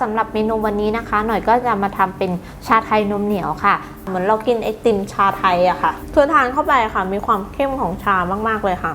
สำหรับเมนูวันนี้นะคะ หน่อยก็จะมาทำเป็นชาไทยนมเหนียวค่ะ เหมือนเรากินไอติมชาไทยอะค่ะคือทานเข้าไปค่ะ มีความเข้มของชามากๆเลยค่ะ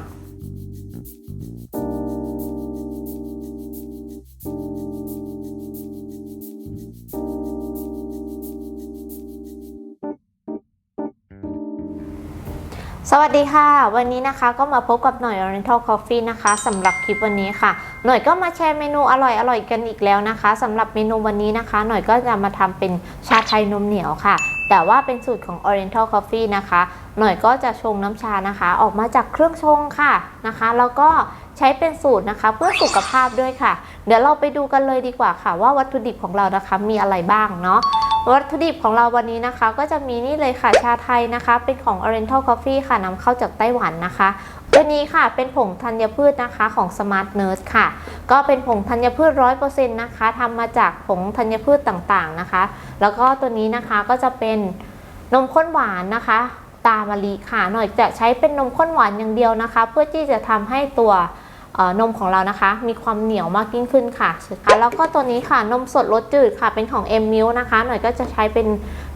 สวัสดีค่ะ วันนี้นะคะก็มาพบกับหน่อย Oriental Coffee นะคะสำหรับคลิปวันนี้ค่ะ หน่อยก็มาแชร์เมนูอร่อยๆกันอีกแล้วนะคะสำหรับเมนูวันนี้นะคะ หน่อยก็จะมาทำเป็นชาไทยนมเหนียวค่ะ แต่ว่าเป็นสูตรของ Oriental Coffee นะคะ หน่อยก็จะชงน้ำชานะคะ ออกมาจากเครื่องชงค่ะนะคะ แล้วก็ใช้เป็นสูตรนะคะ เพื่อสุขภาพด้วยค่ะ เดี๋ยวเราไปดูกันเลยดีกว่าค่ะ ว่าวัตถุดิบของเรานะคะมีอะไรบ้างเนาะ วัตถุดิบของเราวันนี้นะคะ ก็จะมีนี่เลยค่ะชาไทยนะคะ เป็นของ Oriental Coffee ค่ะนำเข้าจากไต้หวันนะคะตัวนี้ค่ะเป็นผงธัญพืชนะคะของ Smart Nurse ค่ะ ก็เป็นผงธัญพืช 100%นะคะทำมาจากผงธัญพืชต่างๆนะคะ แล้วก็ตัวนี้นะคะก็จะเป็นนมข้นหวานนะคะ ตามะลิค่ะหน่อยจะใช้เป็นนมข้นหวานอย่างเดียวนะคะ เพื่อที่จะทำให้ตัว นมของเรานะคะ มีความเหนียวมากยิ่งขึ้นค่ะแล้วก็ตัวนี้ค่ะนมสดรสจืดค่ะ เป็นของ M Milk นะคะ หน่อยก็จะใช้เป็น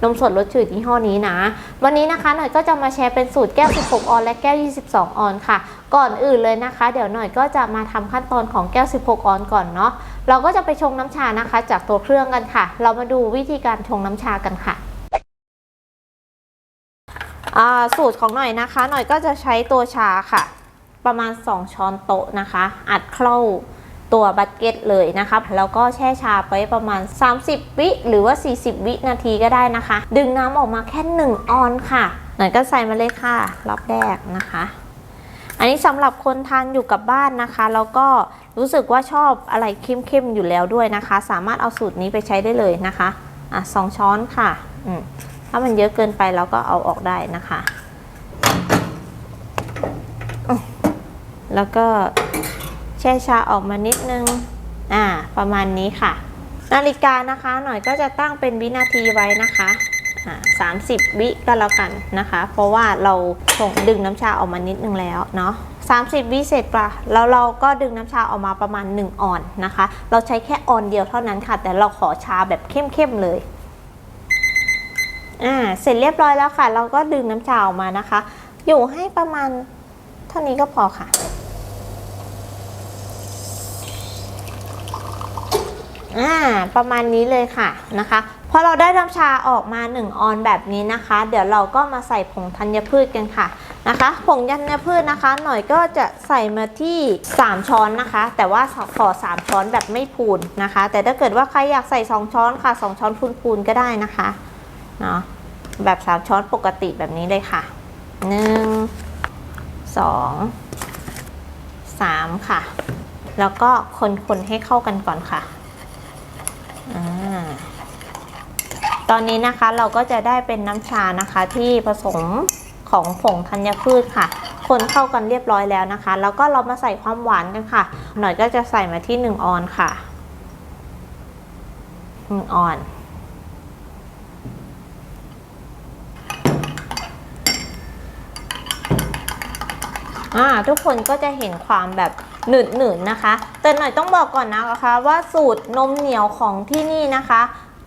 นมสดรสจืดยี่ห้อนี้นะ วันนี้นะคะหน่อยก็จะมาแชร์เป็นสูตรแก้ว 16 ออน และแก้ว 22 ออนค่ะ ก่อนอื่นเลยนะคะ เดี๋ยวหน่อยก็จะมาทำขั้นตอนของแก้ว 16 ออนก่อนเนาะเราก็จะไปชงน้ำชานะคะ จากตัวเครื่องกันค่ะ เรามาดูวิธีการชงน้ำชากันค่ะสูตรของหน่อยนะคะ หน่อยก็จะใช้ตัวชาค่ะ ประมาณ 2 ช้อนโต๊ะนะคะ อัดเข้าตัวบัตเก็ตเลยนะคะแล้วก็แช่ชาไปประมาณ 30 วิหรือว่า 40 วินาทีก็ได้นะคะ ดึงน้ำออกมาแค่ 1 ออนค่ะหน่อยก็ใส่มาเลยค่ะ รอบแรกนะคะ อันนี้สำหรับคนทานอยู่กับบ้านนะคะแล้วก็รู้สึกว่าชอบอะไรเข้มๆอยู่แล้วด้วยนะคะ สามารถเอาสูตรนี้ไปใช้ได้เลยนะคะอะสองช้อนค่ะ ถ้ามันเยอะเกินไปเราก็เอาออกได้นะคะ แล้วก็แช่ชาออกมานิดนึง อ่า ประมาณนี้ค่ะ นาฬิกานะคะ หน่อยก็จะตั้งเป็นวินาทีไว้นะคะอ่าสามสิบวิก็แล้วกันนะคะ เพราะว่าเราชงดึงน้ำชาออกมานิดนึงแล้วเนาะสามสิบวิเสร็จปะแล้วเราก็ดึงน้ำชาออกมาประมาณ 1 ออนนะคะ เราใช้แค่ออนเดียวเท่านั้นค่ะ แต่เราขอชาแบบเข้มๆเลยอ่าเสร็จเรียบร้อยแล้วค่ะ เราก็ดึงน้ำชาออกมานะคะ อยู่ให้ประมาณเท่านี้ก็พอค่ะ อ่าประมาณนี้เลยค่ะนะคะพอเราได้น้ำชาออกมา 1 ออนแบบนี้นะคะ เดี๋ยวเราก็มาใส่ผงธัญพืชกันค่ะนะคะผงธัญพืชนะคะ หน่อยก็จะใส่มาที่ 3 ช้อนนะคะ แต่ว่าขอ 3 ช้อนแบบไม่พูนนะคะ แต่ถ้าเกิดว่าใครอยากใส่ 2 ช้อนค่ะ 2 ช้อนพูนๆก็ได้นะคะเนาะแบบ 3 ช้อนปกติแบบนี้เลยค่ะ 1 2 3 ค่ะ แล้วก็คนๆให้เข้ากันก่อนค่ะ ตอนนี้นะคะเราก็จะได้เป็นน้ำชานะคะที่ผสมของผงธัญพืชค่ะ คนเข้ากันเรียบร้อยแล้วนะคะ แล้วก็เรามาใส่ความหวานกันค่ะ หน่อยก็จะใส่มาที่ 1 ออนค่ะ 1 ออน อ่า ทุกคนก็จะเห็นความแบบ หนืดหนืดๆนะคะ แต่หน่อยต้องบอกก่อนนะคะว่าสูตรนมเหนียวของที่นี่นะคะ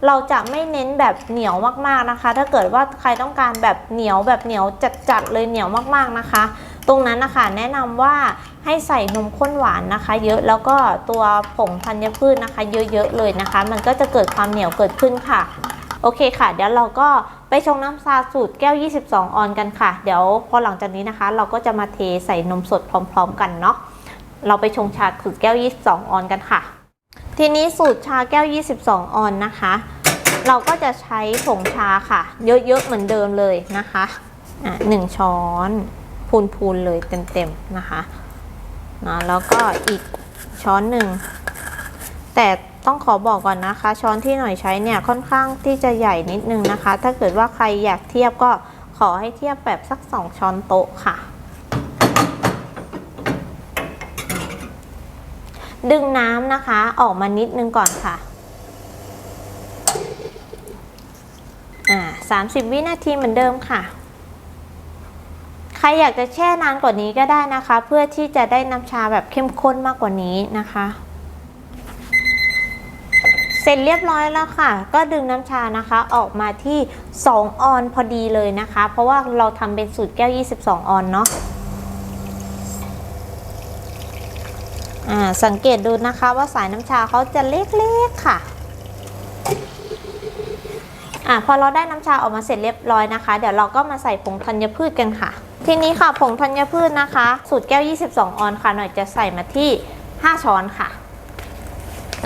เราจะไม่เน้นแบบเหนียวมากๆนะคะ ถ้าเกิดว่าใครต้องการแบบเหนียวแบบเหนียวจัดๆเลยเหนียวมากๆนะคะ ตรงนั้นนะคะแนะนำว่าให้ใส่นมข้นหวานนะคะ เยอะแล้วก็ตัวผงธัญพืชนะคะ เยอะๆเลยนะคะ มันก็จะเกิดความเหนียวเกิดขึ้นค่ะโอเคค่ะ เดี๋ยวเราก็ไปชงน้ำชาสูตรแก้ว 22 ออนกันค่ะ เดี๋ยวพอหลังจากนี้นะคะ เราก็จะมาเทใส่นมสดพร้อม ๆ กันเนาะ เราไปชงชาสูตรแก้ว 22 ออนกันค่ะ ทีนี้สูตรชาแก้ว 22 ออนนะคะ เราก็จะใช้ผงชาค่ะ เยอะๆเหมือนเดิมเลยนะคะอะหนึ่งช้อนพูนๆเลยเต็มๆนะคะนะแล้วก็อีกช้อนหนึ่ง แต่ต้องขอบอกก่อนนะคะ ช้อนที่หน่อยใช้เนี่ยค่อนข้างที่จะใหญ่นิดนึงนะคะ ถ้าเกิดว่าใครอยากเทียบก็ขอให้เทียบแบบสัก 2 ช้อนโต๊ะค่ะ ดึงน้ำนะคะ ออกมานิดนึงก่อนค่ะอ่า30วินาทีเหมือนเดิมค่ะ ใครอยากจะแช่นานกว่านี้ก็ได้นะคะ เพื่อที่จะได้น้ำชาแบบเข้มข้นมากกว่านี้นะคะ เสร็จเรียบร้อยแล้วค่ะ ก็ดึงน้ำชานะคะออกมาที่ 2 ออนพอดีเลยนะคะ เพราะว่าเราทำเป็นสูตรแก้ว 22 ออนเนาะอ่า สังเกตดูนะคะว่าสายน้ำชาเขาจะเล็กๆค่ะอะพอเราได้น้ำชาออกมาเสร็จเรียบร้อยนะคะ เดี๋ยวเราก็มาใส่ผงธัญพืชกันค่ะ ทีนี้ค่ะผงธัญพืชนะคะ สูตรแก้ว 22 ออนค่ะ หน่อยจะใส่มาที่ 5 ช้อนค่ะ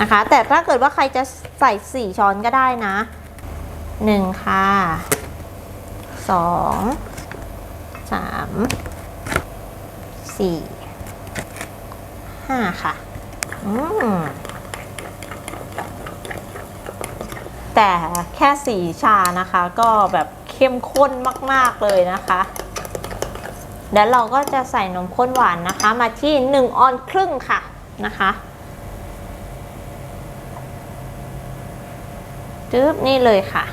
นะคะ แต่ถ้าเกิดว่าใครจะใส่ 4 ช้อนก็ได้นะ 1 ค่ะ 2 3 4 5ค่ะแต่แค่สีชานะคะ ก็แบบเข้มข้นมาก ๆ เลยนะคะเดี๋ยวเราก็จะใส่นมข้นหวานนะคะ มาที่1ออนครึ่งค่ะนะคะจึ๊บนี่เลยค่ะ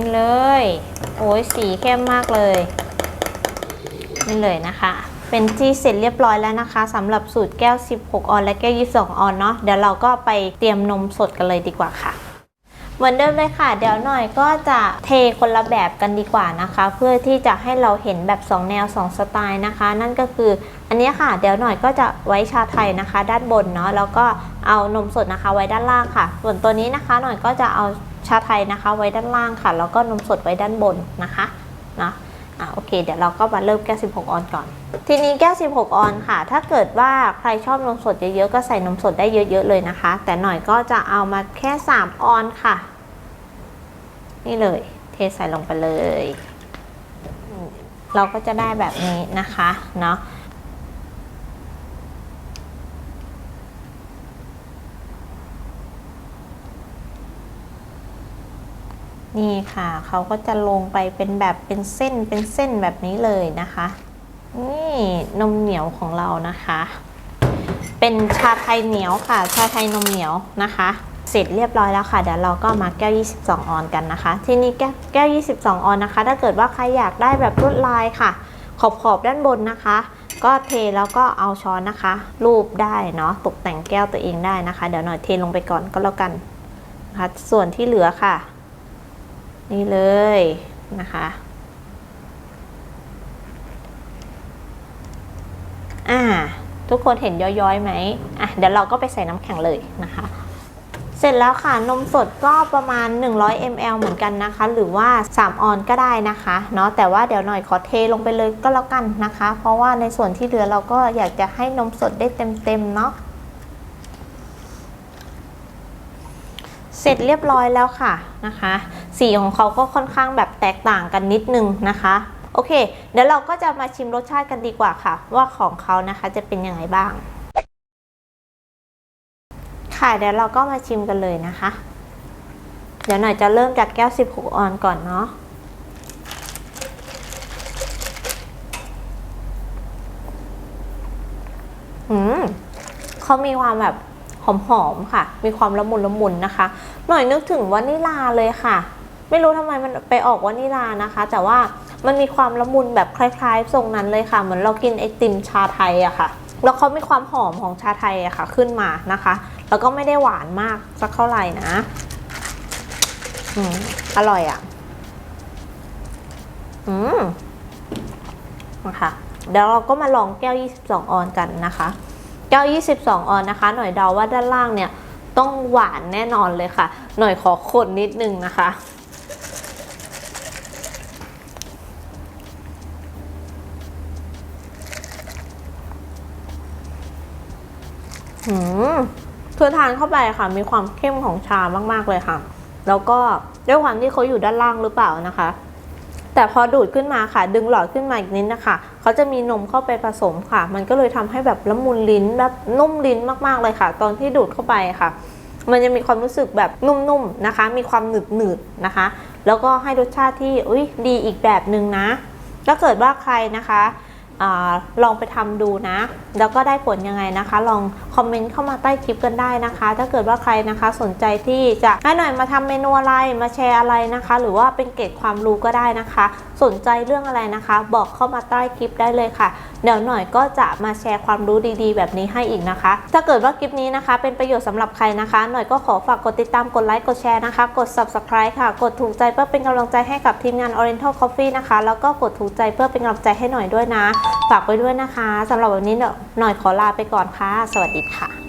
นี่เลย โอ้ยสีเข้มมากเลย นี่เลยนะคะ เป็นที่เสร็จเรียบร้อยแล้วนะคะสำหรับสูตรแก้ว 16 ออนและแก้ว 22 ออนเนาะเดี๋ยวเราก็ไปเตรียมนมสดกันเลยดีกว่าค่ะเหมือนเดิมเลยค่ะ เดี๋ยวหน่อยก็จะเทคนละแบบกันดีกว่านะคะ เพื่อที่จะให้เราเห็นแบบ 2 แนว 2 สไตล์นะคะ นั่นก็คืออันนี้ค่ะ เดี๋ยวหน่อยก็จะไว้ชาไทยนะคะ ด้านบนเนาะแล้วก็เอานมสดนะคะไว้ด้านล่างค่ะ ส่วนตัวนี้นะคะหน่อยก็จะเอา ชาไทยนะคะ ไว้ด้านล่างค่ะ แล้วก็นมสดไว้ด้านบนนะคะเนาะอะโอเคเดี๋ยวเราก็มาเริ่มแก้ว 16 ออนก่อน ทีนี้แก้ว 16 ออนค่ะ ถ้าเกิดว่าใครชอบนมสดเยอะๆก็ใส่นมสดได้เยอะๆเลยนะคะ แต่หน่อยก็จะเอามาแค่ 3 ออนค่ะ นี่เลย เทใส่ลงไปเลย เราก็จะได้แบบนี้นะคะเนาะ นี่ค่ะเขาก็จะลงไปเป็นแบบเป็นเส้นเป็นเส้นแบบนี้เลยนะคะ นี่นมเหนียวของเรานะคะ เป็นชาไทยเหนียวค่ะ ชาไทยนมเหนียวนะคะ เสร็จเรียบร้อยแล้วค่ะเดี๋ยวเราก็มาแก้ว 22 ออนกันนะคะ ทีนี้แก้วแก้ว 22 ออนนะคะ ถ้าเกิดว่าใครอยากได้แบบลวดลายค่ะ ขอบขอบด้านบนนะคะ ก็เทแล้วก็เอาช้อนนะคะ รูปได้เนาะตกแต่งแก้วตัวเองได้นะคะ เดี๋ยวหน่อยเทลงไปก่อนก็แล้วกันนะคะส่วนที่เหลือค่ะ นี่เลยนะคะอ่าทุกคนเห็นย้อยๆไหมอะเดี๋ยวเราก็ไปใส่น้ำแข็งเลยนะคะ เสร็จแล้วค่ะนมสดก็ประมาณ 100 ml เหมือนกันนะคะ หรือว่า 3 ออนก็ได้นะคะเนาะแต่ว่าเดี๋ยวหน่อยขอเทลงไปเลยก็แล้วกันนะคะ เพราะว่าในส่วนที่เหลือเราก็อยากจะให้นมสดได้เต็มๆเนาะเสร็จเรียบร้อยแล้วค่ะนะคะ สีของเขาก็ค่อนข้างแบบแตกต่างกันนิดนึงนะคะโอเค เดี๋ยวเราก็จะมาชิมรสชาติกันดีกว่าค่ะ ว่าของเขานะคะจะเป็นยังไงบ้าง ค่ะเดี๋ยวเราก็มาชิมกันเลยนะคะ เดี๋ยวหน่อยจะเริ่มจากแก้ว 16 ออนก่อนเนาะอืมเขามีความแบบหอมๆค่ะ มีความละมุนละมุนนะคะ หน่อยนึกถึงวานิลาเลยค่ะ ไม่รู้ทำไมมันไปออกวานิลานะคะ แต่ว่ามันมีความละมุนแบบคล้ายๆทรงนั้นเลยค่ะ เหมือนเรากินไอติมชาไทยอะค่ะ แล้วเขามีความหอมของชาไทยอะค่ะ ขึ้นมานะคะ แล้วก็ไม่ได้หวานมากสักเท่าไหร่นะอืมอร่อยอะอืมนะคะเดี๋ยวเราก็มาลองแก้ว 22 ออนกันนะคะ แก้ว 22 ออนนะคะ หน่อยเดาว่าด้านล่างเนี่ยต้องหวานแน่นอนเลยค่ะ หน่อยขอคนนิดนึงนะคะ คือทานเข้าไปค่ะ มีความเข้มของชามากๆเลยค่ะ แล้วก็ด้วยความที่เขาอยู่ด้านล่างหรือเปล่านะคะ แต่พอดูดขึ้นมาค่ะ ดึงหลอดขึ้นมาอีกนิดนะคะเขาจะมีนมเข้าไปผสมค่ะ มันก็เลยทำให้แบบละมุนลิ้นแบบนุ่มลิ้นมากๆเลยค่ะ ตอนที่ดูดเข้าไปค่ะ มันจะมีความรู้สึกแบบนุ่มๆนะคะ มีความหนืดๆนะคะ แล้วก็ให้รสชาติที่อุ้ยดีอีกแบบหนึ่งนะถ้าเกิดว่าใครนะคะอลองไปทำดูนะ แล้วก็ได้ผลยังไงนะคะ ลอง อมอมเมนต์เข้ามาใต้คลิปกันได้นะคะ ถ้าเกิดว่าใครนะคะสนใจที่จะให้หน่อยมาทำเมนูอะไรมาแชร์อะไรนะคะ หรือว่าเป็นเกร็ดความรู้ก็ได้นะคะ สนใจเรื่องอะไรนะคะ บอกเข้ามาใต้คลิปได้เลยค่ะ เดี๋ยวหน่อยก็จะมาแชร์ความรู้ดีๆ แบบนี้ให้อีกนะคะ ถ้าเกิดว่าคลิปนี้นะคะ เป็นประโยชน์สำหรับใครนะคะ หน่อยก็ขอฝากกดติดตามกดไลค์กดแชร์นะคะ กด subscribe ค่ะ กดถูกใจเพื่อเป็นกำลังใจให้กับทีมงาน Oriental Coffee นะคะ แล้วก็กดถูกใจเพื่อเป็นกำลังใจให้หน่อยด้วยนะ ฝากไว้ด้วยนะคะสำหรับวันนี้หน่อยขอลาไปก่อนค่ะ สวัสดีค่ะ